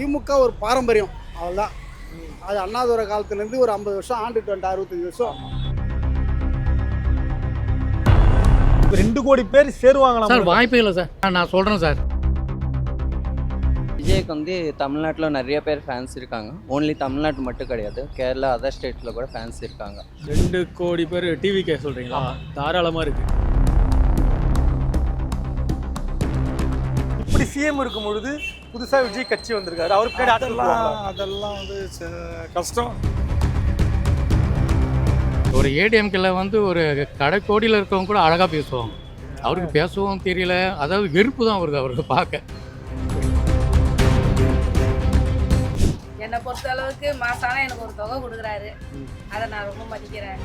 திமுக ஒரு பாரம்பரியம். அவ்வளோதான் அது அண்ணாதுரை காலத்துலேருந்து ஒரு ஐம்பது வருஷம் ஆண்டுட்டு வந்துட்டு அறுபத்தஞ்சு வருஷம். ரெண்டு கோடி பேர் சேருவாங்களாம். சார் வாய்ப்பே இல்லை சார். நான் சொல்கிறேன் சார். விஜய்க்கு வந்து தமிழ்நாட்டில் நிறைய பேர் ஃபேன்ஸ் இருக்காங்க. ஓன்லி தமிழ்நாட்டு மட்டும் கிடையாது. கேரளா அதர் ஸ்டேட்டில் கூட ஃபேன்ஸ் இருக்காங்க. ரெண்டு கோடி பேர் டிவிக்கே சொல்கிறீங்களா தாராளமாக இருக்குது இப்படி சிஎம் இருக்கும் பொழுது புதுசா விஜய் கட்சி வந்திருக்காரு. அவர் பின்னாடி அதெல்லாம்? அதெல்லாம் வந்து ச- கஷ்டம். ஒரு ஏடிஎம்கில் வந்து ஒரு கடைக்கோடியில் இருக்கவங்க கூட அழகாக பேசுவாங்க. அவருக்கு பேசவும் தெரியல. அதாவது வெறுப்பு தான் வருது அவருக்கு பார்க்க. என்னை பொறுத்த அளவுக்கு மாசானா எனக்கு ஒரு தொகை கொடுக்குறாரு. அதை நான் ரொம்ப மதிக்கிறேன்.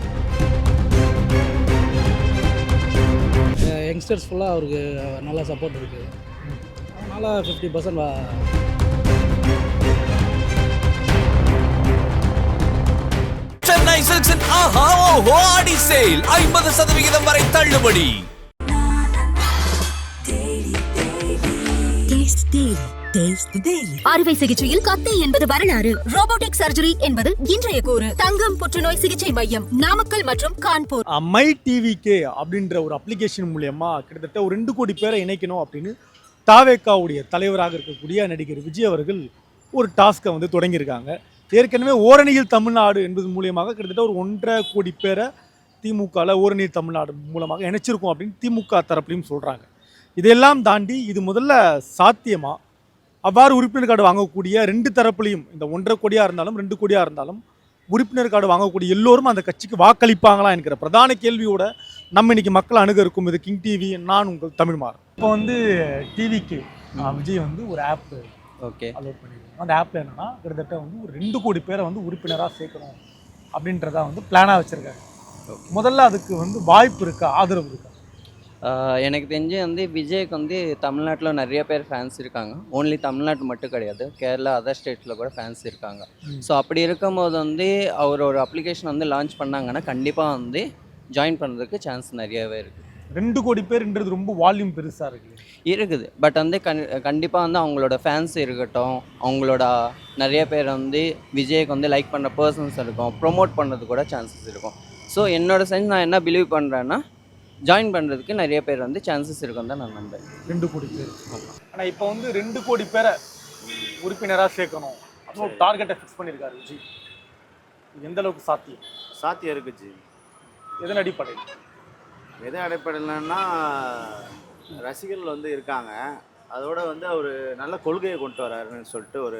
யங்ஸ்டர்ஸ் ஃபுல்லாக அவருக்கு நல்ல சப்போர்ட் இருக்குது அதனால் ஃபிஃப்டி பர்சன்ட் சென்னை சில்க்ஸின் ஆஹா ஓஹோ ஆடி சேல். ஐம்பது சதவிகிதம் வரை தள்ளுபடி. அறுவை சிகிச்சையில் கத்தை என்பது வரலாறு. ரோபோட்டிக் சர்ஜரி என்பது இன்றைய கூறு. தங்கம் புற்றுநோய் சிகிச்சை மையம் நாமக்கல் மற்றும் கான்பூர். மை டிவிகே அப்படின்ற ஒரு அப்ளிகேஷன் மூலியமா கிட்டத்தட்ட ஒரு ரெண்டு கோடி பேரை இணைக்கணும் அப்படின்னு தாவேக்காவுடைய தலைவராக இருக்கக்கூடிய நடிகர் விஜய் அவர்கள் ஒரு டாஸ்க்கை வந்து தொடங்கியிருக்காங்க. ஏற்கனவே ஓரணியில் தமிழ்நாடு என்பது மூலியமாக கிட்டத்தட்ட ஒரு ஒன்றரை கோடி பேரை திமுகவில் ஓரணியில் தமிழ்நாடு மூலமாக இணைச்சிருக்கோம் அப்படின்னு திமுக தரப்புலையும் சொல்கிறாங்க இதையெல்லாம் தாண்டி இது முதல்ல சாத்தியமாக அவ்வாறு உறுப்பினர் கார்டு வாங்கக்கூடிய ரெண்டு தரப்புலையும் இந்த ஒன்றரை கோடியாக இருந்தாலும் ரெண்டு கோடியாக இருந்தாலும் உறுப்பினர் கார்டு வாங்கக்கூடிய எல்லோரும் அந்த கட்சிக்கு வாக்களிப்பாங்களா என்கிற பிரதான கேள்வியோட நம்ம இன்னைக்கு மக்கள் அணுக இருக்கும் இது கிங் டிவி நான் உங்கள் தமிழ்மார் இப்போ வந்து டிவிக்கு விஜய் வந்து ஒரு ஆப் ஓகே. அலோட் பண்ணியிருக்காங்க அந்த ஆப்ல என்னன்னா கிட்டத்தட்ட வந்து ஒரு ரெண்டு கோடி பேரை வந்து உறுப்பினராக சேர்க்கணும் அப்படின்றதா வந்து பிளானாக வச்சிருக்காங்க. முதல்ல அதுக்கு வந்து வாய்ப்பு இருக்கா? ஆதரவு இருக்கா? எனக்கு தெரிஞ்சு வந்து விஜய்க்கு வந்து தமிழ்நாட்டில் நிறைய பேர் ஃபேன்ஸ் இருக்காங்க. ஓன்லி தமிழ்நாட்டு மட்டும் கிடையாது. கேரளா அதர் ஸ்டேட்டில் கூட ஃபேன்ஸ் இருக்காங்க. ஸோ அப்படி இருக்கும்போது வந்து அவர் ஒரு அப்ளிகேஷன் வந்து லான்ச் பண்ணாங்கன்னா கண்டிப்பாக வந்து ஜாயின் பண்ணுறதுக்கு சான்ஸ் நிறையவே இருக்குது ரெண்டு கோடி பேர்ன்றது ரொம்ப வால்யூம் பெருசா இருக்கு. இருக்குது. பட் வந்து கண் கண்டிப்பாக வந்து அவங்களோட ஃபேன்ஸ் இருக்கட்டும் அவங்களோட நிறைய பேர் வந்து விஜய்க்கு வந்து லைக் பண்ணுற பர்சன்ஸ் இருக்கும் ப்ரொமோட் பண்ணுறது கூட சான்சஸ் இருக்கும். ஸோ என்னோட சென்ஸ் நான் என்ன பிலீவ் பண்ணுறேன்னா ஜாயின் பண்ணுறதுக்கு நிறைய பேர் வந்து சான்சஸ் இருக்கும் தான் நான் நம்புறேன். ரெண்டு கோடி பேர். ஆனா இப்போ வந்து ரெண்டு கோடி பேரை உறுப்பினராக சேர்க்கணும். அப்படின்னு ஒரு டார்கெட்டை ஃபிக்ஸ் பண்ணியிருக்காரு விஜய். எந்த அளவுக்கு சாத்தியம்? சாத்தியம் இருக்குச்சு எதன் அடிப்படையில்? எது அடிப்படையிலன்னா ரசிகர்கள் வந்து இருக்காங்க. அதோட வந்து அவர் நல்ல கொள்கையை கொண்டு வராருன்னு சொல்லிட்டு ஒரு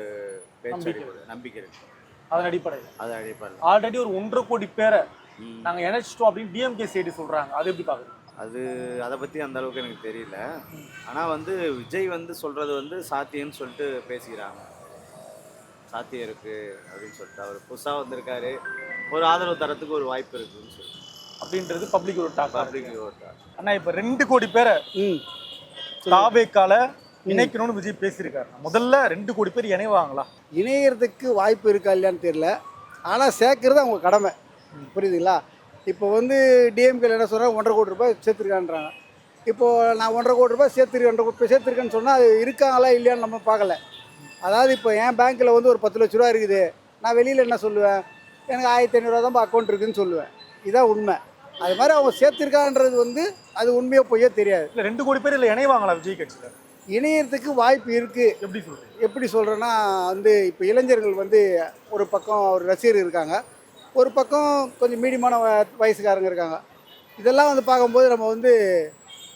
பேச்சு நம்பிக்கை. இருக்கு அதன் அடிப்படையில். அது அடிப்படையில். ஆல்ரெடி ஒரு ஒன்றரை கோடி பேரை ம். நாங்க இணைச்சிட்டோம் அப்படின்னு டிஎம்கே சைடு சொல்றாங்க. அது எப்படி பாக்குறீங்க? அது அதை பற்றி அந்த அளவுக்கு எனக்கு தெரியல. ஆனால் வந்து விஜய் வந்து சொல்கிறது வந்து சாத்தியம்னு சொல்லிட்டு பேசிக்கிறாங்க. சாத்தியம் இருக்குது அப்படின்னு சொல்லிட்டு. அவர் புதுசாக வந்திருக்காரு. ஒரு ஆதரவு தரத்துக்கு ஒரு வாய்ப்பு இருக்குன்னு சொல்லிட்டு. அப்படின்றது பப்ளிக் ஒரு டாக் ஆனா இப்ப ரெண்டு கோடி பேரை ம். தாவேக்கால இணைக்கணும்னு விஜய் பேசியிருக்காரு. முதல்ல ரெண்டு கோடி பேர் இணைவாங்களா? இணையறதுக்கு வாய்ப்பு இருக்கா இல்லையான்னு தெரியல. ஆனால் சேர்க்கறது அவங்க கடமை. புரியுதுங்களா? இப்போ வந்து டிஎம்கேல என்ன சொல்கிறாங்க ஒன்றரை கோடி ரூபாய் சேர்த்துருக்கான்றாங்க. இப்போது நான் ஒன்றரை கோடி ரூபாய் சேர்த்துரு ஒன்றரை கோடி சேர்த்துருக்கேன்னு சொன்னால் அது இருக்காங்களா இல்லையான்னு நம்ம பார்க்கல. அதாவது இப்போ என் பேங்க்கில் வந்து ஒரு பத்து லட்ச ரூபா இருக்குது. நான் வெளியில் என்ன சொல்லுவேன்? எனக்கு ஆயிரத்தி ஐநூறுரூவா தான் அக்கௌண்ட் இருக்குதுன்னு சொல்லுவேன். இதான் உண்மை. அது மாதிரி அவங்க சேர்த்துருக்கான்றது வந்து அது உண்மையோ பொய்யோ தெரியாது. இல்ல ரெண்டு கோடி பேர் இல்ல இணைவாங்களா விஜய் கட்சியில? இணையறதுக்கு வாய்ப்பு இருக்குது எப்படி சொல்றீங்க? எப்படி சொல்கிறேன்னா வந்து இப்போ இளைஞர்கள் வந்து ஒரு பக்கம் ஒரு ரசிகர் இருக்காங்க. ஒரு பக்கம் கொஞ்சம் மீடியமான வயசுக்காரங்க இருக்காங்க. இதெல்லாம் வந்து பார்க்கும்போது நம்ம வந்து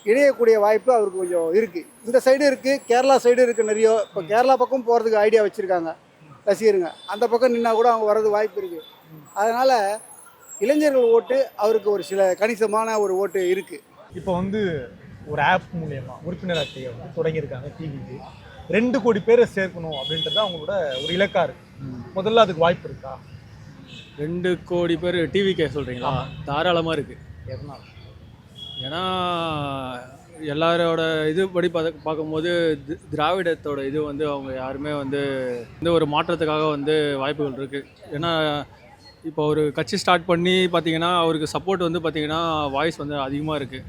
இணையக்கூடிய வாய்ப்பு அவருக்கு கொஞ்சம் இருக்குது இந்த சைடு இருக்குது கேரளா சைடு இருக்குது நிறைய. இப்போ கேரளா பக்கம் போகிறதுக்கு ஐடியா வச்சுருக்காங்க ரசிகருங்க. அந்த பக்கம் நின்னா கூட அவங்க வர்றது வாய்ப்பு இருக்குது அதனால் இளைஞர்கள் ஓட்டு அவருக்கு ஒரு சில கணிசமான ஒரு ஓட்டு இருக்குது இப்போ வந்து ஒரு ஆப் மூலியமா உறுப்பினர் அட்டையை வந்து தொடங்கியிருக்காங்க டிவிக்கு ரெண்டு கோடி பேரை சேர்க்கணும் அப்படின்றது அவங்களோட ஒரு இலக்கா இருக்கு. முதல்ல அதுக்கு வாய்ப்பு இருக்கா? ரெண்டு கோடி பேர் டிவிக்கே சொல்கிறீங்களா தாராளமாக இருக்குது எதனால? ஏன்னா எல்லாரோட இது படி பார்க்க பார்க்கும்போது திராவிடத்தோட இது வந்து அவங்க யாருமே வந்து இந்த ஒரு மாற்றத்துக்காக வந்து வாய்ப்புகள் இருக்குது ஏன்னா இப்போ ஒரு கட்சி ஸ்டார்ட் பண்ணி பார்த்தீங்கன்னா அவருக்கு சப்போர்ட் வந்து பார்த்தீங்கன்னா வாய்ஸ் வந்து அதிகமாக. இருக்குது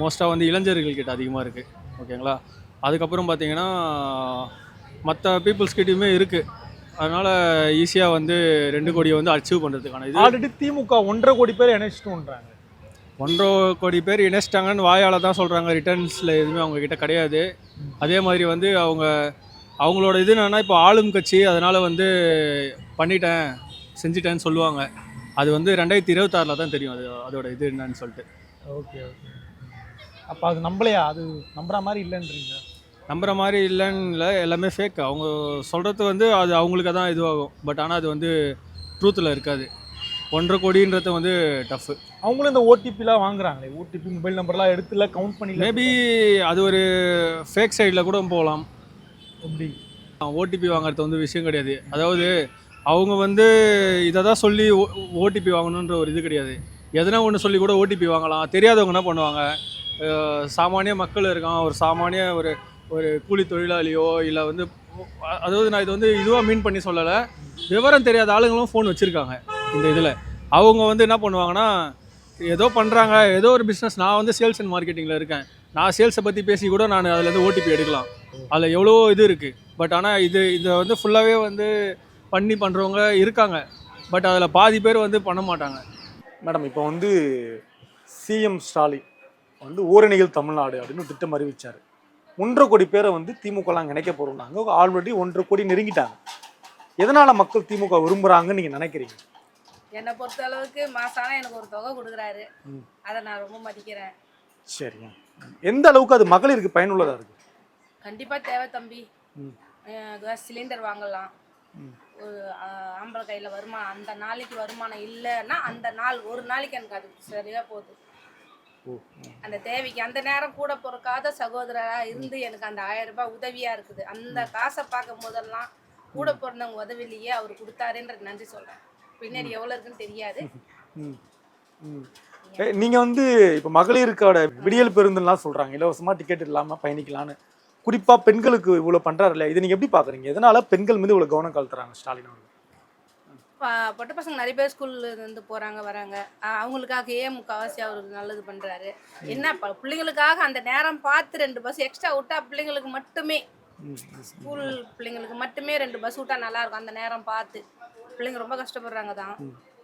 மோஸ்ட்டாக வந்து இளைஞர்கள் கிட்ட அதிகமாக இருக்குது ஓகேங்களா? அதுக்கப்புறம் பார்த்தீங்கன்னா மற்ற பீப்புள்ஸ்கிட்டையுமே இருக்குது அதனால் ஈஸியாக வந்து ரெண்டு கோடியை வந்து அச்சீவ் பண்ணுறதுக்கான இது. ஆல்ரெடி திமுக ஒன்றரை கோடி பேர் இணைச்சிட்டோன்றாங்க. ஒன்றரை கோடி பேர் இணைச்சிட்டாங்கன்னு வாயால் தான் சொல்கிறாங்க ரிட்டர்ன்ஸில் எதுவுமே அவங்க கிட்ட கிடையாது. அதே மாதிரி வந்து அவங்க அவங்களோட இது என்னன்னா இப்போ ஆளும் கட்சி அதனால் வந்து பண்ணிட்டேன். செஞ்சிட்டேன்னு சொல்லுவாங்க. அது வந்து ரெண்டாயிரத்தி இருபத்தாறில் தான் தெரியும். அது அதோட இது என்னன்னு சொல்லிட்டு. Okay okay. அப்போ அது நம்பலையா? அது நம்புற மாதிரி இல்லைன்றீங்க. நம்புற மாதிரி இல்லைன்னு இல்லை எல்லாமே ஃபேக் அவங்க சொல்கிறது வந்து அது அவங்களுக்கு தான் இதுவாகும். பட் ஆனால் அது வந்து ட்ரூத்தில் இருக்காது. ஒன்றரை கோடின்றது வந்து டஃப்பு அவங்களும் இந்த ஓடிபிலாம் வாங்குறாங்களே? ஓடிபி மொபைல் நம்பர்லாம் எடுத்துல கவுண்ட் பண்ணி மேபி அது ஒரு ஃபேக் சைடில் கூட போகலாம். எப்படி ஓடிபி வாங்குறது வந்து விஷயம் கிடையாது. அதாவது அவங்க வந்து இதை தான் சொல்லி ஓ ஓடிபி வாங்கணுன்ற ஒரு இது கிடையாது. எதனா ஒன்று சொல்லி கூட ஓடிபி வாங்கலாம். தெரியாதவங்க என்ன பண்ணுவாங்க? சாமானிய மக்கள் இருக்கான் ஒரு சாமானிய ஒரு ஒரு கூலி தொழிலாளியோ இல்லை வந்து அதாவது நான் இது வந்து இதுவாக மீன் பண்ணி சொல்லலை. விவரம் தெரியாத ஆளுங்களும் ஃபோன் வச்சுருக்காங்க இந்த இதில். அவங்க வந்து என்ன பண்ணுவாங்கன்னா ஏதோ பண்ணுறாங்க ஏதோ ஒரு பிஸ்னஸ் நான் வந்து சேல்ஸ் அண்ட் மார்க்கெட்டிங்கில் இருக்கேன். நான் சேல்ஸை பற்றி பேசி கூட நான் அதுலேருந்து ஓடிபி எடுக்கலாம். அதில் எவ்வளோ இது இருக்குது பட் ஆனால் இது இதை வந்து ஃபுல்லாகவே வந்து பண்ணி பண்ணுறவங்க இருக்காங்க. பட் அதில் பாதி பேர் வந்து பண்ண மாட்டாங்க. மேடம் இப்போ வந்து சிஎம் ஸ்டாலின் வந்து ஓரணிகள் தமிழ்நாடு அப்படின்னு திட்டம் அறிவிச்சார். ஒன்றரை கோடி பேரை வந்து திமுகலாம் இணைக்க போகிறோம்னாங்க ஆல்ரெடி ஒன்றரை கோடி நெருங்கிட்டாங்க. எதனால மக்கள் திமுக விரும்புறாங்கன்னு நீங்க நினைக்கிறீங்க? என்னை பொறுத்த அளவுக்கு மாசானா எனக்கு ஒரு தொகை கொடுக்குறாரு. ம். அதை நான் ரொம்ப மதிக்கிறேன். சரிங்க. எந்த அளவுக்கு அது மகளிருக்கு பயனுள்ளதா இருக்கு? கண்டிப்பாக தேவை தம்பி. சிலிண்டர் வாங்கலாம். ஒரு ஆம்பளை கையில் வருமானம் அந்த நாளைக்கு வருமானம் இல்லைன்னா அந்த நாள் ஒரு நாளைக்கு எனக்கு அது சரியாக போகுது. அந்த தேவைக்கு அந்த நேரம் கூட பிறக்காத சகோதரராக இருந்து எனக்கு அந்த ஆயிரம் ரூபாய் உதவியாக இருக்குது. அந்த காசை பார்க்கும் போதெல்லாம் கூட பிறந்தவங்க உதவிலேயே அவர் கொடுத்தாருன்ற நன்றி சொல்கிறேன் பின்னாடி எவ்வளோ இருக்குன்னு தெரியாது. ம். ம். ஏ, நீங்க வந்து இப்ப மகளிருக்கோட விடியல் பேருந்துலாம் சொல்றாங்க. இலவசமா டிக்கெட் இல்லாம பயணிக்கலாம்னு. குறிப்பா பெண்களுக்கு இவ்வளவு பண்றாரு இல்லையா இதை நீங்க எப்படி பாக்குறீங்க? எதனால பெண்கள் மீது இவ்வளவு கவனம் கலத்துறாங்க ஸ்டாலின் அவர்கள்? பொட்ட பசங்க நிறைய பேர் ஸ்கூல்ல இருந்து போகிறாங்க வராங்க. அவங்களுக்காக ஏன் முக்கால்வாசி அவருக்கு நல்லது பண்ணுறாரு என்ன பிள்ளைங்களுக்காக அந்த நேரம் பார்த்து ரெண்டு பஸ் எக்ஸ்ட்ரா விட்டா பிள்ளைங்களுக்கு மட்டுமே. ஸ்கூல் பிள்ளைங்களுக்கு மட்டுமே ரெண்டு பஸ் விட்டா நல்லா இருக்கும். அந்த நேரம் பார்த்து. பிள்ளைங்க ரொம்ப கஷ்டப்படுறாங்க தான்.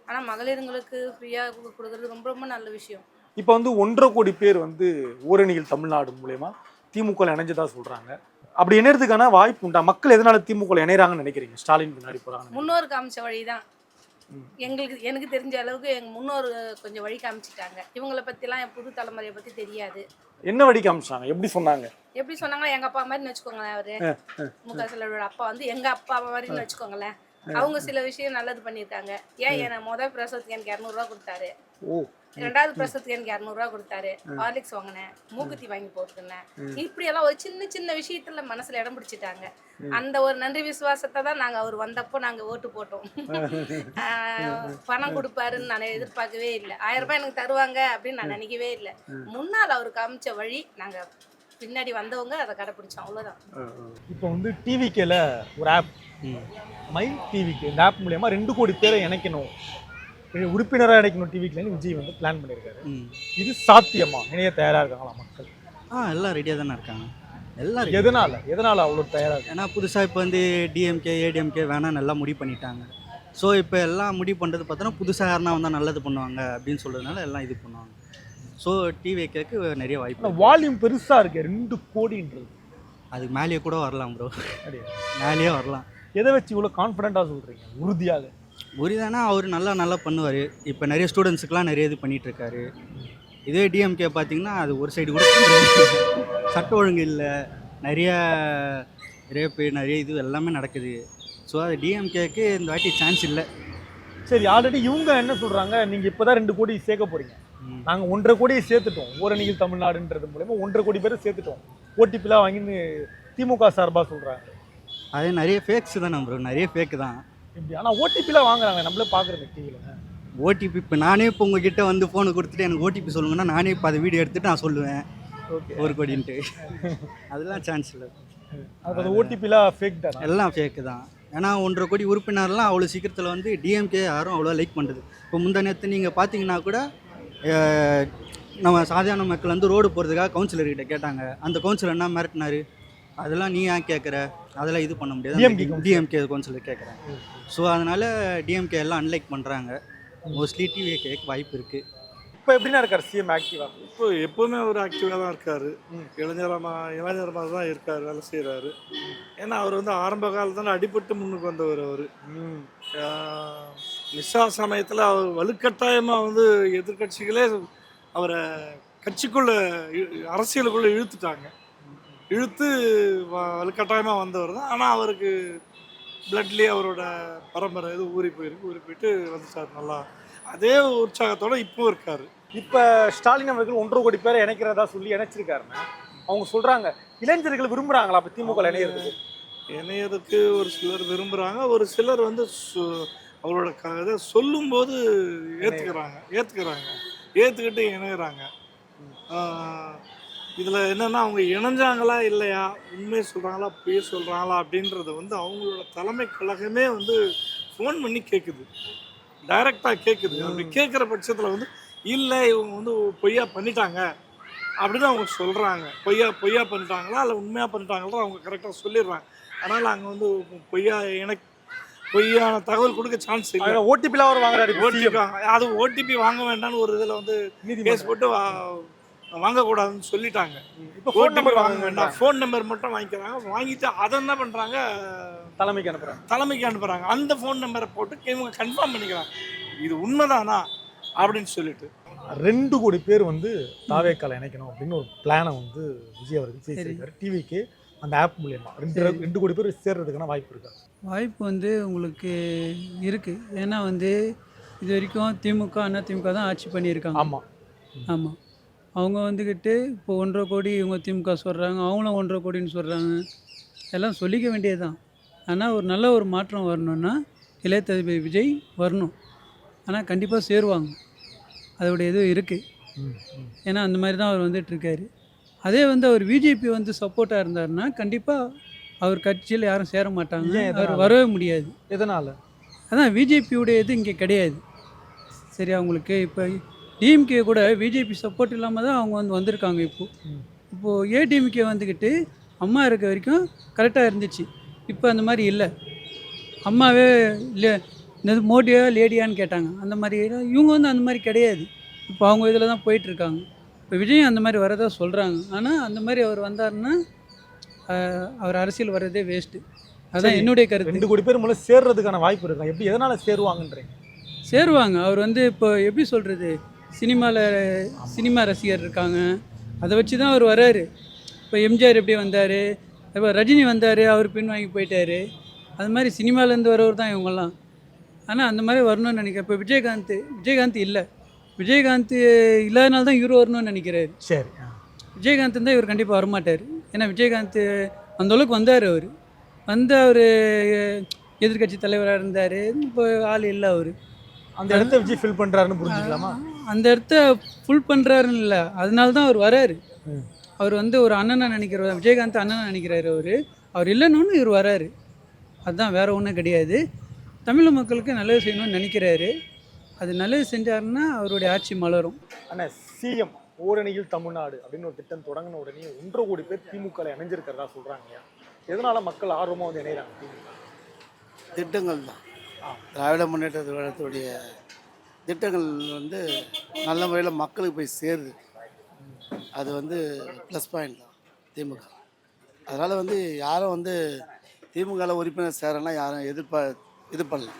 ஆனால் மகளிருங்களுக்கு ஃப்ரீயாக கொடுக்குறது ரொம்ப ரொம்ப நல்ல விஷயம். இப்போ வந்து ஒன்றரை கோடி பேர் வந்து ஓரணியில் தமிழ்நாடு மூலயமா திமுக இணைஞ்சதா சொல்றாங்க. அப்படி இணையறதுக்கான வாய்ப்பு உண்டா? மக்கள் எதனால திமுக இணையறாங்கன்னு நினைக்கிறீங்க? ஸ்டாலின் பின்னாடி போறாங்க முன்னோர் காமிச்ச வழி தான் எங்களுக்கு எனக்கு தெரிஞ்ச அளவுக்கு எங்கள் முன்னோர் கொஞ்சம் வழி காமிச்சிட்டாங்க. இவங்கள என் புது தலைமுறையை பற்றி தெரியாது. என்ன வழி காமிச்சாங்க? எப்படி சொன்னாங்க? எப்படி சொன்னாங்கன்னா எங்கள் அப்பா மாதிரின்னு வச்சுக்கோங்களேன் அவரு. முக செல்வரோட அப்பா வந்து எங்கள் அப்பா மாதிரின்னு வச்சுக்கோங்களேன். அவங்க சில விஷயம் நல்லது பண்ணியிருக்காங்க. ஏன் எனக்கு முதல் பிரசவத்துக்கு எனக்கு இரநூறுவா கொடுத்தாரு. ரெண்டாவது பிரசவத்துக்கு எனக்கு இரநூறுவா கொடுத்தாரு. ஹார்லிக்ஸ் வாங்கினேன். மூக்குத்தி வாங்கி போட்டுக்கினேன் இப்படியெல்லாம் ஒரு சின்ன சின்ன விஷயத்துல மனசுல இடம் பிடிச்சிட்டாங்க. அந்த ஒரு நன்றி விசுவாசத்தை தான் நாங்க அவர் வந்தப்போ நாங்க ஓட்டு போட்டோம். பணம் கொடுப்பாருன்னு நான் எதிர்பார்க்கவே இல்லை. ஆயிரம் ரூபாய் எனக்கு தருவாங்க அப்படின்னு நான் நினைக்கவே இல்லை. முன்னால் அவர் காமிச்ச வழி நாங்க பின்னாடி வந்தவங்க அதை கடைப்பிடிச்சோம். அவ்வளவுதான். இப்போ வந்து டிவிக்கேல ஒரு ஆப் மைண்ட் டிவிக்கு இந்த ஆப் மூலயமா ரெண்டு கோடி பேரை இணைக்கணும். உறுப்பினராக இணைக்கணும் டிவிக்குலன்னு விஜய் வந்து பிளான் பண்ணியிருக்காரு இது சாத்தியமா? இணைய தயாரா இருக்காங்களா மக்கள்? ஆ எல்லாம் ரெடியாக தானே இருக்காங்க. எல்லாம். எதனால? எதனால அவ்வளோ தயாரா இருக்கு ஏன்னா புதுசாக இப்போ வந்து டிஎம்கே ஏடிஎம்கே வேணாம் நல்லா முடிவு பண்ணிட்டாங்க. ஸோ இப்போ எல்லாம் முடிவு பண்ணுறது பார்த்தோன்னா புதுசாக யாருனா வந்தால் நல்லது பண்ணுவாங்க அப்படின்னு சொல்கிறதுனால எல்லாம் இது பண்ணுவாங்க. ஸோ டிவிகேக்கு நிறைய வாய்ப்பு. வால்யூம் பெருசா இருக்கு. ரெண்டு கோடின்றது. அதுக்கு மேலேயே கூட வரலாம் ப்ரோ? மேலேயே வரலாம். எதை வச்சு இவ்வளோ கான்ஃபிடென்ட்டாக சொல்றீங்க? உறுதியாக. புரியுதானா? அவர் நல்லா நல்லா பண்ணுவார். இப்போ நிறைய ஸ்டூடெண்ட்ஸுக்கெலாம் நிறைய இது பண்ணிட்டு இருக்காரு இதே டிஎம்கே பார்த்தீங்கன்னா அது ஒரு சைடு கூட சட்ட ஒழுங்கு இல்லை. நிறைய ரேப்பு நிறைய இது எல்லாமே நடக்குது. ஸோ அது டிஎம்கேக்கு இந்த வாட்டி சான்ஸ் இல்லை. சரி ஆல்ரெடி இவங்க என்ன சொல்றாங்க? நீங்க இப்பதான் ரெண்டு கோடி சேர்க்க போறீங்க. நாங்க ஒன்றரை கோடியை சேர்த்துட்டோம். ஓரணியில் தமிழ்நாடுன்றது மூலயமா ஒன்றரை கோடி பேரை சேர்த்துட்டோம். ஓடிபிலாம் வாங்கின்னு திமுக சார்பா சொல்றாங்க. அது நிறைய ஃபேக்ஸ் தான் ப்ரோ நிறைய ஃபேக்கு தான். இப்படி ஆனா ஓடிபிலாம் வாங்குறாங்க நம்மளே பாக்குறது டிவியில ஓடிபி இப்போ நானே இப்போ உங்ககிட்ட வந்து ஃபோனை கொடுத்துட்டு எனக்கு ஓடிபி சொல்லுங்கன்னா நானே இப்போ அதை வீடியோ எடுத்துட்டு நான் சொல்லுவேன். ஓகே ஒரு கோடின்ட்டு. அதெல்லாம் சான்ஸ் இல்லை. அது ஓடிபிலாம் ஃபேக் தானே? எல்லாம் ஃபேக்கு தான். ஏன்னா ஒன்றரை கோடி உறுப்பினர்லாம் அவ்வளோ சீக்கிரத்தில் வந்து டிஎம்கே யாரும் அவ்வளோ லைக் பண்ணுறது இப்போ முந்தா நேற்று நீங்கள் பார்த்தீங்கன்னா கூட நம்ம சாதாரண மக்கள் வந்து ரோடு போகிறதுக்காக கவுன்சிலர்கிட்ட கேட்டாங்க. அந்த கவுன்சிலர் என்ன மிரட்டினாரு? அதெல்லாம் நீ ஏன் கேட்குற அதெல்லாம் இது பண்ண முடியாது. டிஎம்கே கவுன்சிலர் கேட்குறேன் ஸோ அதனால் டிஎம்கே எல்லாம் அன்லைக் பண்ணுறாங்க மோஸ்ட்லி டிவி கேட்க வாய்ப்பு இருக்குது இப்போ எப்படின்னா இருக்காரு சிஎம் ஆக்டிவா இப்போ எப்போவுமே அவர் ஆக்டிவாக தான் இருக்கார். இளைஞரமா இளைஞரமாக தான் இருக்கார் வேலை செய்கிறாரு ஏன்னா அவர் வந்து ஆரம்ப காலத்தில் அடிபட்டு முன்னுக்கு வந்தவர் அவர். நிஷா சமயத்தில் அவர் வலுக்கட்டாயமாக வந்து எதிர்க்கட்சிகளே அவரை கட்சிக்குள்ளே அரசியலுக்குள்ளே இழுத்துட்டாங்க. இழுத்து வலுக்கட்டாயமாக வந்தவர் தான். ஆனால் அவருக்கு பிளட்லேயே அவரோட பரம்பரை இது ஊறி போயிருக்கு ஊறி போயிட்டு வந்துட்டார் நல்லா அதே உற்சாகத்தோட இப்போ இருக்கார். இப்போ ஸ்டாலின் அவர்கள் ஒன்றரை கோடி பேரை இணைக்கிறதா சொல்லி இணைச்சிருக்காருன்னா அவங்க சொல்றாங்க இளைஞர்கள் விரும்புறாங்களா அப்ப திமுக இணையறதுக்கு? இணையருக்கு ஒரு சிலர் விரும்புகிறாங்க ஒரு சிலர் வந்து அவரோட க இதை சொல்லும்போது ஏற்றுக்கிறாங்க ஏற்றுக்கிறாங்க ஏற்றுக்கிட்டு இணையிறாங்க. இதில் என்னென்னா அவங்க இணைஞ்சாங்களா இல்லையா? உண்மையை சொல்கிறாங்களா பொய் சொல்கிறாங்களா அப்படின்றத வந்து அவங்களோட தலைமை கழகமே வந்து ஃபோன் பண்ணி கேட்குது டைரெக்டாக கேட்குது அப்படி கேட்குற பட்சத்தில் வந்து இல்லை இவங்க வந்து பொய்யா பண்ணிட்டாங்க. அப்படின்னு அவங்க சொல்கிறாங்க பொய்யா பொய்யா பண்ணிட்டாங்களா? இல்லை உண்மையாக பண்ணிட்டாங்களா? அவங்க கரெக்டாக சொல்லிடுறாங்க. அதனால் அங்கே வந்து பொய்யா எனக்கு பொய்யான தகவல் கொடுக்க சான்ஸ் இல்லை. ஓடிபிலாம் அவர் வாங்குறாரு ஓடிபி. அது ஓடிபி வாங்க வேண்டாம்னு ஒரு இதில் வந்து. கேஸ் போட்டு வா- வாங்கக்கூடாதுன்னு சொல்லிட்டாங்க. இப்ப ஃபோன் நம்பர் வாங்க வேண்டாம். ஃபோன் நம்பர் மட்டும் வாங்கிக்கிறாங்க. வாங்கிட்டு அதை என்ன பண்ணுறாங்க தலைமைக்கு அனுப்புறாங்க. தலைமைக்கு அனுப்புகிறாங்க அந்த ஃபோன் நம்பரை போட்டு இவங்க கன்ஃபார்ம் பண்ணிக்கிறாங்க. இது உண்மைதானா? அப்படின்னு சொல்லிட்டு. ரெண்டு கோடி பேர் வந்து தாவேக்கால இணைக்கணும் அப்படின்னு ஒரு பிளானை வந்து விஜய் அவர்கள் பேசியிருக்காரு. டிவிக்கு அந்த ஆப் மூலியமா. ரெண்டு ரெண்டு கோடி பேர் சேர்றதுக்கான வாய்ப்பு இருக்கா? வாய்ப்பு வந்து உங்களுக்கு இருக்குது ஏன்னா வந்து இது வரைக்கும் திமுக அண்ணா திமுக தான் ஆட்சி பண்ணியிருக்காங்க. ஆமா. ஆமாம் அவங்க வந்துக்கிட்டு இப்போ ஒன்றரை கோடி இவங்க திமுக சொல்கிறாங்க அவங்களும் ஒன்றரை கோடின்னு சொல்கிறாங்க எல்லாம் சொல்லிக்க வேண்டியது தான் ஆனால் ஒரு நல்ல ஒரு மாற்றம் வரணும்னா இளைய தளபதி விஜய் வரணும். ஆனால் கண்டிப்பாக சேருவாங்க. அதோடைய இது இருக்குது ஏன்னா அந்த மாதிரி தான் அவர் வந்துட்டுருக்காரு அதே வந்து அவர் பிஜேபி வந்து சப்போர்ட்டாக இருந்தாருன்னா கண்டிப்பாக அவர் கட்சியில் யாரும் சேர மாட்டாங்க. அவர்? வரவே முடியாது. எதனால? அதான் பிஜேபியுடைய இது இங்கே கிடையாது. சரி அவங்களுக்கு இப்போ டிஎம்கே கூட பிஜேபி சப்போர்ட் இல்லாமல் தான் அவங்க வந்து வந்திருக்காங்க இப்போது இப்போது ஏடிஎம்கே வந்துக்கிட்டு அம்மா இருக்க வரைக்கும் கரெக்டாக இருந்துச்சு. இப்போ அந்த மாதிரி இல்லை. அம்மாவே இல்லை இந்த மோடியா லேடியான்னு கேட்டாங்க. அந்த மாதிரி இவங்க வந்து அந்த மாதிரி கிடையாது. இப்போ அவங்க இதில் தான் போயிட்டுருக்காங்க. இப்போ விஜய் அந்த மாதிரி வரதா சொல்கிறாங்க ஆனால் அந்த மாதிரி அவர் வந்தாருன்னா அவர் அரசியல் வர்றதே வேஸ்ட்டு அதான் என்னுடைய கருத்து. ரெண்டு கோடி பேர் மூலம் சேர்றதுக்கான வாய்ப்பு இருக்கா? எப்படி எதனால சேருவாங்கன்றீங்க? சேருவாங்க. அவர் வந்து இப்போ எப்படி சொல்கிறது சினிமாவில் சினிமா ரசிகர் இருக்காங்க. அதை வச்சு தான் அவர் வராரு. இப்போ எம்ஜிஆர் எப்படி வந்தார்? இப்போ ரஜினி வந்தார் அவர் பின் வாங்கி போயிட்டாரு. அது மாதிரி சினிமாலேருந்து வரவர் தான் இவங்கெல்லாம். ஆனால் அந்த மாதிரி வரணும்னு நினைக்கிறேன். இப்போ விஜயகாந்த் விஜயகாந்த் இல்லை. விஜயகாந்த் இல்லாதனால தான் இவர் வரணும்னு நினைக்கிறாரு. சரி விஜயகாந்த் இருந்தால் இவர் கண்டிப்பாக வரமாட்டார். ஏன்னா விஜயகாந்த் அந்த அளவுக்கு வந்தார் அவர். வந்து அவர் எதிர்க்கட்சி தலைவராக இருந்தார். இப்போ ஆள் இல்லை அவர். அந்த இடத்த விஜய் ஃபில் பண்றாருன்னு புரிஞ்சுக்கலாமா? அந்த இடத்த ஃபுல் பண்ணுறாருன்னு இல்லை. அதனால தான் அவர் வராரு. அவர் வந்து ஒரு அண்ணனை நினைக்கிறார் விஜயகாந்த் அண்ணனை நினைக்கிறாரு அவர். அவர் இல்லைன்னு இவர் வராரு. அதுதான் வேற ஒன்றும் கிடையாது. தமிழ் மக்களுக்கு நல்லது செய்யணும்னு நினைக்கிறாரு. அது நல்லது செஞ்சாருன்னா அவருடைய ஆட்சி மலரும். அண்ணா சிஎம் ஓரணியில் தமிழ்நாடு அப்படின்னு ஒரு திட்டம் தொடங்கின உடனே ஒன்றரை கோடி பேர் திமுக இணைஞ்சிருக்கிறதா சொல்றாங்க எதனால மக்கள் ஆர்வமா வந்து இணைகிறாங்க திட்டங்கள் தான். திராவிட முன்னேற்ற கழகத்துடைய திட்டங்கள் வந்து நல்ல முறையில் மக்களுக்கு போய் சேருது. அது வந்து ப்ளஸ் பாயிண்ட் தான் திமுக. அதனால் வந்து யாரும் வந்து திமுகவில் உறுப்பினர் சேரனா யாரும் எதிர்பா இது பண்ணல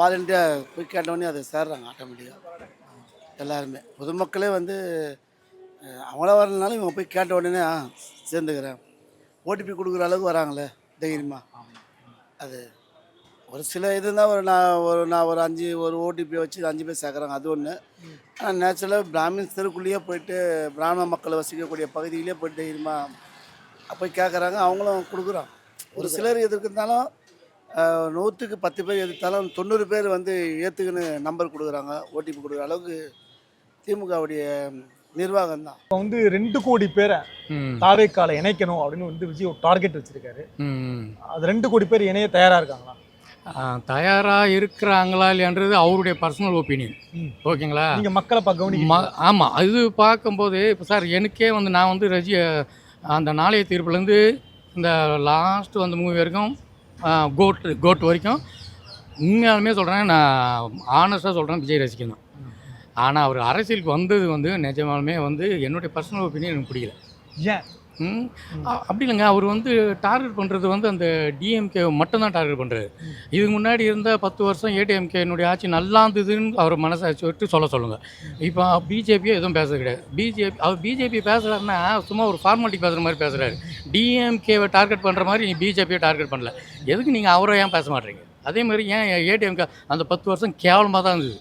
வாலண்டியாக போய் கேட்டவொடனே அதை சேர்றாங்க ஆட்டோமேட்டிக்காக எல்லாருமே. பொதுமக்களே வந்து அவங்கள வரலனாலும் இவங்க போய் கேட்ட உடனே சேர்ந்துக்கிறேன். ஓடிபி கொடுக்குற அளவுக்கு வராங்களே தைரியமாக அது ஒரு சில இது இருந்தால் ஒரு நான் ஒரு நான் ஒரு அஞ்சு ஒரு ஓடிபி வச்சு அஞ்சு பேர் சேர்க்குறாங்க அது ஒன்று ஆனால் நேச்சுரலாக பிராமின்ஸ் தெருக்குள்ளேயே போயிட்டு பிராமண மக்கள் வசிக்கக்கூடிய பகுதியிலே போயிட்டு தைரியமாக போய் கேட்குறாங்க அவங்களும் கொடுக்குறாங்க. ஒரு சிலர் எதிர்க்கிறதாலும் நூற்றுக்கு பத்து பேர் எதிர்த்தாலும் தொண்ணூறு பேர் வந்து ஏற்றுக்குன்னு நம்பர் கொடுக்குறாங்க ஓடிபி கொடுக்குற அளவுக்கு திமுகவுடைய நிர்வாகம் தான் இப்போ வந்து ரெண்டு கோடி பேரை தாவேக்கால இணைக்கணும் அப்படின்னு வந்து விஜய் ஒரு டார்கெட் வச்சிருக்காரு. அது ரெண்டு கோடி பேர் இணைய தயாரா இருக்காங்களா? தயாராக இருக்கிறாங்களா இல்லைன்றது அவருடைய பர்சனல் ஒப்பீனியன். ஓகேங்களா? நீங்க மக்களை பார்க்க ஆமாம் அது பார்க்கும்போது இப்போ சார் எனக்கே வந்து நான் வந்து ரஜி அந்த நாளைய தீர்ப்புலேருந்து இந்த லாஸ்ட் வந்த மூவி வரைக்கும் கோட் கோட் வரைக்கும் உண்மையாலுமே சொல்கிறேன் நான் ஆனஸ்ட்டாக சொல்கிறேன் விஜய் ரசிகன் தான். ஆனால் அவர் அரசியலுக்கு வந்தது வந்து நிஜமாலுமே வந்து என்னுடைய பர்சனல் ஒப்பீனியன் எனக்கு பிடிக்கல ஏன்? அப்படி இல்லைங்க. அவர் வந்து டார்கெட் பண்ணுறது வந்து அந்த டிஎம்கே மட்டும்தான் டார்கெட் பண்ணுறாரு இதுக்கு முன்னாடி இருந்த பத்து வருஷம் ஏடிஎம்கேனுடைய ஆட்சி நல்லா இருந்ததுன்னு அவர் மனசை விட்டு சொல்ல சொல்லுங்கள் இப்போ பிஜேபியே எதுவும் பேசுறது கிடையாது. பிஜேபி அவர் பிஜேபி பேசுகிறாருன்னா சும்மா ஒரு ஃபார்மாலிட்டி பேசுகிற மாதிரி பேசுகிறாரு டிஎம்கேவை டார்கெட் பண்ணுற மாதிரி நீ பிஜேபியை டார்கெட் பண்ணல. எதுக்கு நீங்கள் அவரை ஏன் பேச மாட்டீங்க? அதே மாதிரி ஏன் ஏடிஎம்கே அந்த பத்து வருஷம் கேவலமாக தான் இருந்தது.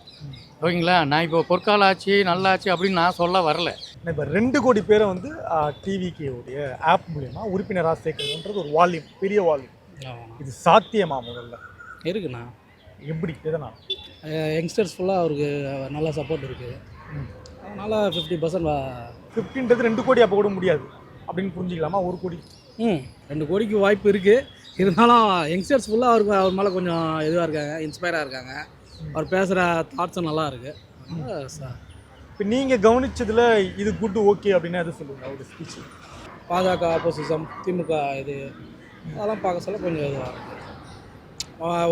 ஓகேங்களா? நான் இப்போ பொற்கால ஆட்சி நல்ல ஆட்சி அப்படின்னு நான் சொல்ல வரல. இப்போ ரெண்டு கோடி பேரை வந்து டிவிகே உடைய ஆப் மூலயமா உறுப்பினராக சேர்க்கணுன்றது ஒரு வால்யூம் பெரிய வால்யூம் இது சாத்தியமா முதல்ல? இருக்குண்ணா. எப்படி எதனால் யங்ஸ்டர்ஸ் ஃபுல்லாக அவருக்கு நல்ல சப்போர்ட் இருக்குது அதனால் ஃபிஃப்டி பர்சன்ட் ஃபிஃப்டின்றது ரெண்டு கோடி அப்போ கூட முடியாது. அப்படின்னு புரிஞ்சுக்கலாமா? ஒரு கோடி. ம் ரெண்டு கோடிக்கு வாய்ப்பு இருக்குது இருந்தாலும் யங்ஸ்டர்ஸ் ஃபுல்லாக அவருக்கு அவர் மேலே கொஞ்சம் இதுவாக இருக்காங்க இன்ஸ்பயராக இருக்காங்க. அவர் பேசுகிற தாட்ஸும் நல்லா இருக்குது இப்போ நீங்கள் கவனிச்சதுல இது குட் ஓகே அப்படின்னு எது சொல்லுங்க? அவருடைய ஸ்பீச் பாஜக ஆப்போசிசம் திமுக இது அதெல்லாம் பார்க்க சொல்ல கொஞ்சம் இதுவாக இருக்குது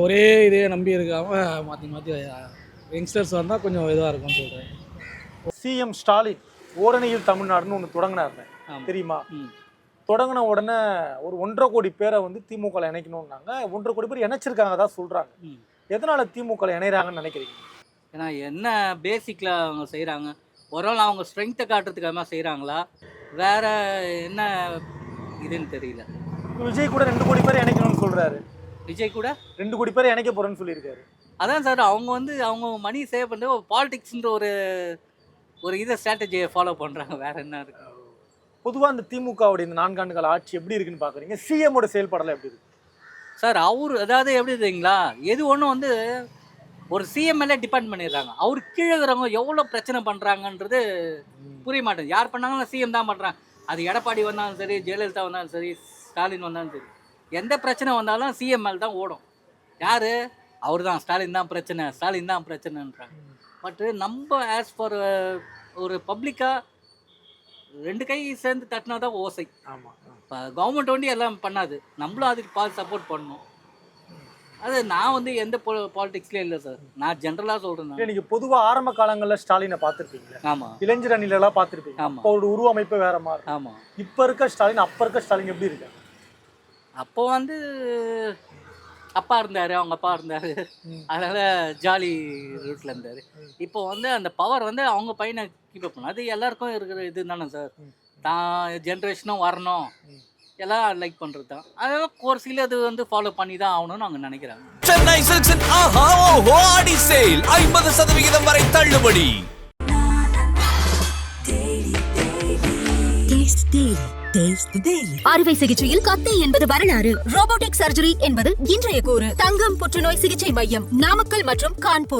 ஒரே இதே நம்பி இருக்காம மாற்றி மாற்றி யங்ஸ்டர்ஸ் வந்தால் கொஞ்சம் இதுவாக இருக்கும்னு சொல்கிறேன் சிஎம் ஸ்டாலின் ஓரணியில் தமிழ்நாடுன்னு ஒன்று தொடங்கினாருங்க. தெரியுமா. தொடங்கின உடனே ஒரு ஒன்றரை கோடி பேரை வந்து திமுக இணைக்கணும்னாங்க. ஒன்றரை கோடி பேர் இணைச்சிருக்காங்க தான் சொல்றாங்க. ம். எதனால திமுக இணையறாங்கன்னு நினைக்கிறீங்க? ஏன்னா என்ன பேசிக்கில் அவங்க செய்கிறாங்க ஒருவேளை அவங்க ஸ்ட்ரென்த்தை காட்டுறதுக்காக செய்கிறாங்களா வேற என்ன இதுன்னு தெரியல. விஜய் கூட ரெண்டு கோடி பேர் இணைக்கணும்னு சொல்றாரு. விஜய் கூட? ரெண்டு கோடி பேர் இணைக்க போறேன்னு சொல்லியிருக்காரு. அதான் சார் அவங்க வந்து அவங்க மணி சேவ் பண்ணுறது பாலிடிக்ஸ்ன்ற ஒரு ஒரு இதை ஸ்ட்ராட்டஜியை ஃபாலோ பண்ணுறாங்க வேற என்ன இருக்கு? பொதுவா இந்த திமுகவுடைய இந்த நான்காண்டு கால ஆட்சி எப்படி இருக்குன்னு பாக்குறீங்க? சிஎம்மோட செயல்பாடெல்லாம் எப்படி இருக்கு? சார் அவர் அதாவது எப்படி தெரியுங்களா? எது ஒன்றும் வந்து ஒரு சிஎம்எல்ஏ டிபெண்ட் பண்ணிடுறாங்க. அவர் கீழே இருக்கிறவங்க எவ்வளோ பிரச்சனை பண்ணுறாங்கன்றது புரிய மாட்டேங்குது. யார் பண்ணாலும் சிஎம் தான் பண்ணுறாங்க அது எடப்பாடி வந்தாலும் சரி ஜெயலலிதா வந்தாலும் சரி ஸ்டாலின் வந்தாலும் சரி. எந்த பிரச்சனை வந்தாலும் சிஎம்எல் தான் ஓடும். யார்? அவர் தான். ஸ்டாலின் தான் பிரச்சனை. ஸ்டாலின் தான் பிரச்சனைன்றாங்க. பட் நம்ம ஆஸ் ஃபார் ஒரு பப்ளிக்காக ரெண்டு கை சேர்ந்து தட்டினா தான் ஓசை. ஆமா. இப்போ கவர்மெண்ட் வண்டி எல்லாம் பண்ணாது. நம்மளும் அதுக்கு பார்த்து சப்போர்ட் பண்ணணும். அது நான் வந்து எந்த பாலிடிக்ஸ்லேயும் இல்லை சார் நான் ஜென்ரலாக சொல்கிறேன் இல்ல நீங்க பொதுவா ஆரம்ப காலங்கள்ல ஸ்டாலினை பார்த்திருப்பீங்க ஆமாம் இளைஞர் அணில எல்லாம் பார்த்திருப்பீங்க. ஆமா. அப்போ ஒரு உருவமைப்பு வேற மாதிரி. ஆமாம் இப்ப இருக்க ஸ்டாலின் அப்ப இருக்க ஸ்டாலின் எப்படி இருக்கு அப்போ வந்து அப்பா இருந்தார் அவங்க அப்பா இருந்தார். அதனால் ஜாலி ரூட்டில் இருந்தார். இப்போ வந்து அந்த பவர் வந்து அவங்க பையனை கீப் பண்ணணும். அது எல்லாருக்கும் இருக்கிற இது தானே சார் தான் ஜென்ரேஷனும் வரணும். எல்லாம் லைக் பண்ணுறது தான் அதெல்லாம் ஒரு சில இது வந்து ஃபாலோ பண்ணி தான் ஆகணும்னு அவங்க நினைக்கிறாங்க. சென்னை சில்க்ஸின் ஆஹா ஓஹோ ஆடி சேல் ஐம்பது சதவிகிதம் வரை தள்ளுபடி. அறுவை சிகிச்சையில் கத்தை என்பது வரலாறு. ரோபோட்டிக் சர்ஜரி என்பது இன்றைய கூறு. தங்கம் புற்றுநோய் சிகிச்சை மையம் நாமக்கல் மற்றும் கான்பூர்.